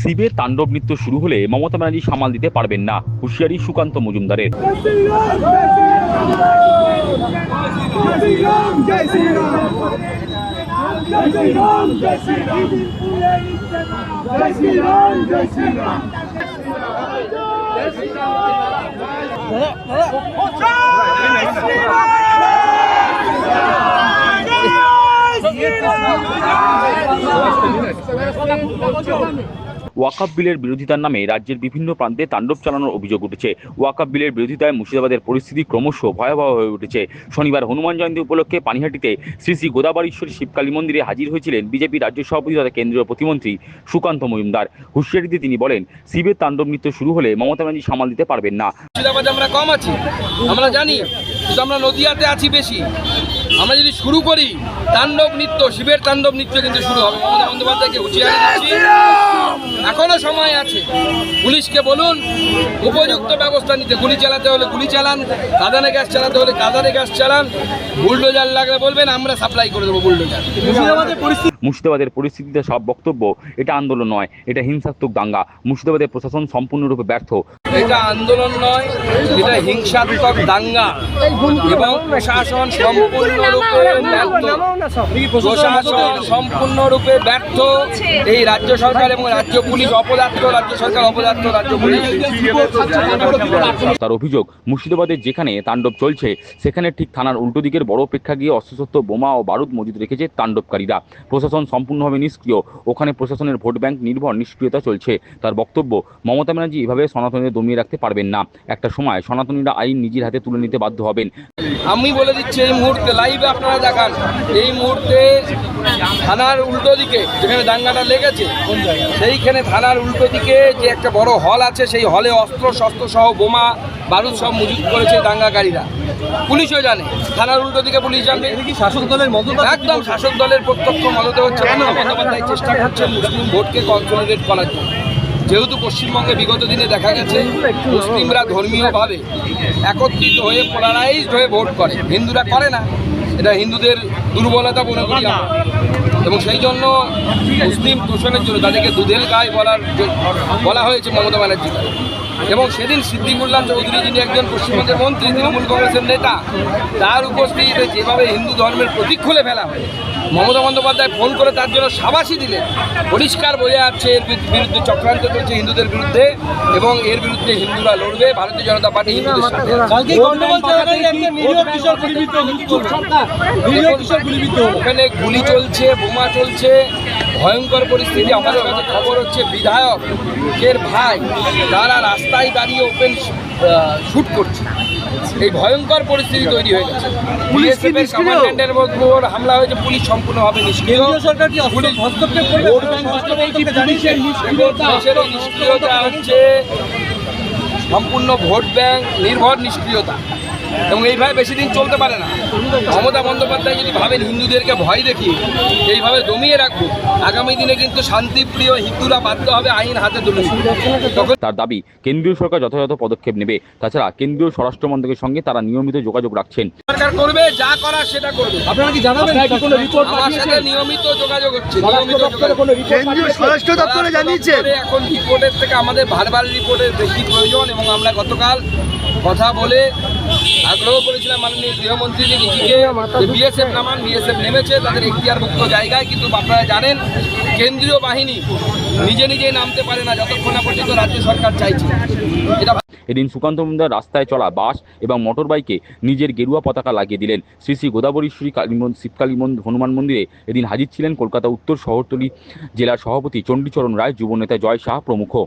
শিবের তাণ্ডব নৃত্য শুরু হলে মমতা ব্যানার্জি সামাল দিতে পারবেন না। হুঁশিয়ারি সুকান্ত মজুমদারের। ওয়াকাব বিলের বিরোধিতার নামে রাজ্যের বিভিন্ন প্রান্তে তাণ্ডব চালানোর অভিযোগ উঠেছে। ওয়াকাব বিলের বিরোধিতায় মুর্শিদাবাদের পরিস্থিতি ক্রমশ ভয়াবহ হয়ে উঠেছে। শনিবার হনুমান জয়ন্তী উপলক্ষে পানিহাটিতে শ্রী শ্রী গোদাবরীশ্বরী শিবকালী মন্দিরে হাজির হয়েছিলেন বিজেপি রাজ্য সভাপতি তথা কেন্দ্রীয় প্রতিমন্ত্রী সুকান্ত মজুমদার। হুঁশিয়ারিতে তিনি বলেন, শিবের তাণ্ডব নৃত্য শুরু হলে মমতা ব্যানার্জি সামাল দিতে পারবেন না। আমরা কম আছি। আমরা জানি আমরা নদিয়াতে আছি বেশি। আমরা যদি শুরু করি তাণ্ডব নৃত্য শিবের তাণ্ডব নৃত্য কিন্তু শুরু হবে। মমতা বন্দ্যোপাধ্যায়কে দিচ্ছি। এখনও সময় আছে। পুলিশকে বলুন উপযুক্ত ব্যবস্থা নিতে। গুলি চালাতে হলে গুলি চালান কাদানে গ্যাস চালাতে হলে কাদানে গ্যাস চালান। বুলডোজার লাগলে বলবেন আমরা সাপ্লাই করে দেবো বুলডোজার। মুর্শিদাবাদের পরিস্থিতিতে সব বক্তব্য এটা আন্দোলন নয় এটা হিংসাত্মক দাঙ্গা। মুর্শিদাবাদের প্রশাসন সম্পূর্ণরূপে ব্যর্থ। এটা আন্দোলন নয় এটা হিংসাত্মক দাঙ্গা। এবং প্রশাসন সম্পূর্ণরূপে প্রশাসন সম্পূর্ণরূপে ব্যর্থ। এই রাজ্য সরকার এবং রাজ্য পুলিশ অপদার্থ রাজ্য সরকার অপদার্থ রাজ্য পুলিশ। তার অভিযোগ মুর্শিদাবাদের যেখানে তাণ্ডব চলছে সেখানে ঠিক থানার উল্টো দিকের বড় প্রেক্ষাগৃহে অস্ত্রশস্ত্র বোমা ও বারুদ মজুদ রেখেছে তাণ্ডবকারীরা। প্রশাসন সম্পূর্ণভাবে নিষ্ক্রিয়। ওখানে প্রশাসনের ভোট ব্যাংক নির্ভর নিষ্ক্রিয়তা চলছে। তার বক্তব্য, মমতা ব্যানার্জি এভাবে সনাতনীদের দমিয়ে রাখতে পারবেন না। একটা সময় সনাতনীরা আইন নিজের হাতে তুলে নিতে বাধ্য হবেন। আমি বলে দিচ্ছি এই মুহূর্তে লাইভে আপনারা দেখান। এই মুহূর্তে থানার উল্টো দিকে, যেখানে দাঙ্গাটা লেগেছে, সেইখানে থানার উল্টো দিকে যে একটা বড় হল আছে, সেই হলে অস্ত্র শস্ত্র সহ বোমা বারুদ সব মজুত করেছে দাঙ্গাকারীরা। পুলিশও জানে থানার উল্টো দিকে পুলিশ জানবে। শাসক দলের মদত একদম শাসক দলের প্রত্যক্ষ মদতে হচ্ছে বন্দ্যোপাধ্যায় চেষ্টা করছেন মুসলিম ভোটকে কনসলিডেট করার জন্য। যেহেতু পশ্চিমবঙ্গে বিগত দিনে দেখা গেছে মুসলিমরা ধর্মীয়ভাবে একত্রিত হয়ে পোলারাইজড হয়ে ভোট করে। হিন্দুরা করে না। এটা হিন্দুদের দুর্বলতা মনে করি আমরা। এবং সেই জন্য মুসলিম দূষণের জন্য তাদেরকে দুধের গায়ে বলার বলা হয়েছে মমতা ব্যানার্জিকে। এবং সেদিন সিদ্দিকুল্লাহ চৌধুরী যিনি একজন পশ্চিমবঙ্গের মন্ত্রী তৃণমূল কংগ্রেসের নেতা তার উপস্থিতিতে যেভাবে হিন্দু ধর্মের প্রতীক খুলে ফেলা হয় মমতা বন্দ্যোপাধ্যায় ফোন করে তার জন্য সাবাসী দিলেন। পরিষ্কার বোঝা যাচ্ছে এর বিরুদ্ধে চক্রান্ত চলছে হিন্দুদের বিরুদ্ধে এবং এর বিরুদ্ধে হিন্দুরা লড়বে ভারতীয় জনতা পার্টি হিন্দুদের সাথে। ওখানে গুলি চলছে বোমা চলছে ভয়ঙ্কর পরিস্থিতি। আমাদের কাছে খবর হচ্ছে বিধায়কের ভাই তারা রাস্তায় দাঁড়িয়ে ওপেন শুট করছে। এই ভয়ঙ্কর পরিস্থিতি তৈরি হয়ে গেছে। পুলিশের কমান্ডেন্টের উপর হামলা হয়েছে পুলিশ সম্পূর্ণভাবে নিষ্ক্রিয়। পুলিশ দেশের এই নিষ্ক্রিয়তা হচ্ছে সম্পূর্ণ ভোট ব্যাংক নির্ভর নিষ্ক্রিয়তা। এবং এইভাবে বেশি দিন চলতে পারে না। মমতা বন্দ্যোপাধ্যায় যদি ভাবেন হিন্দুদেরকে ভয় দেখিয়ে এইভাবে দমিয়ে রাখব আগামী দিনে কিন্তু শান্তিপ্রিয় হিন্দুরা বাধ্য হবে আইন হাতে তুলে তখন তার দাবি কেন্দ্রীয় সরকার যথাযথ পদক্ষেপ নেবে। তাছাড়া কেন্দ্রীয় স্বরাষ্ট্র মন্ত্রকের সঙ্গে তারা নিয়মিত যোগাযোগ রাখছেন। সরকার করবে যা করার সেটা করবে। আপনারা কি জানাবেন কি কোনো রিপোর্ট আমার সাথে নিয়মিত যোগাযোগ হচ্ছে নিয়মিত কেন্দ্রীয় স্বরাষ্ট্র দপ্তরে জানিয়েছেন দপ্তরে এখন রিপোর্টের থেকে আমাদের ভারবার রিপোর্টের বেশি প্রয়োজন এবং আমরা গতকাল কথা বলে আগ্রহ করেছিলাম মাননীয় গৃহমন্ত্রী জিকে বিএসএফ নামান, বিএসএফ নেমেছে, তাদের এখতিয়ারভুক্ত জায়গায়, কিন্তু আপনারা জানেন, কেন্দ্রীয় বাহিনী নিজে নিজেই নামতে পারে না, যতক্ষণ না পর্যন্ত রাজ্য সরকার চাইছে। এটা এদিন সুকান্ত মজুমদার রাস্তায় চলা বাস এবং মোটর বাইকে নিজের গেরুয়া পতাকা লাগিয়ে দিলেন। শ্রী শ্রী গোদাবরীশ্বরী কালী মন- শিবকালী মন- হনুমান মন্দিরে এদিন হাজির ছিলেন কলকাতা উত্তর শহরতলি জেলার সভাপতি চণ্ডীচরণ রায়, যুবনেতা জয় শাহ প্রমুখ।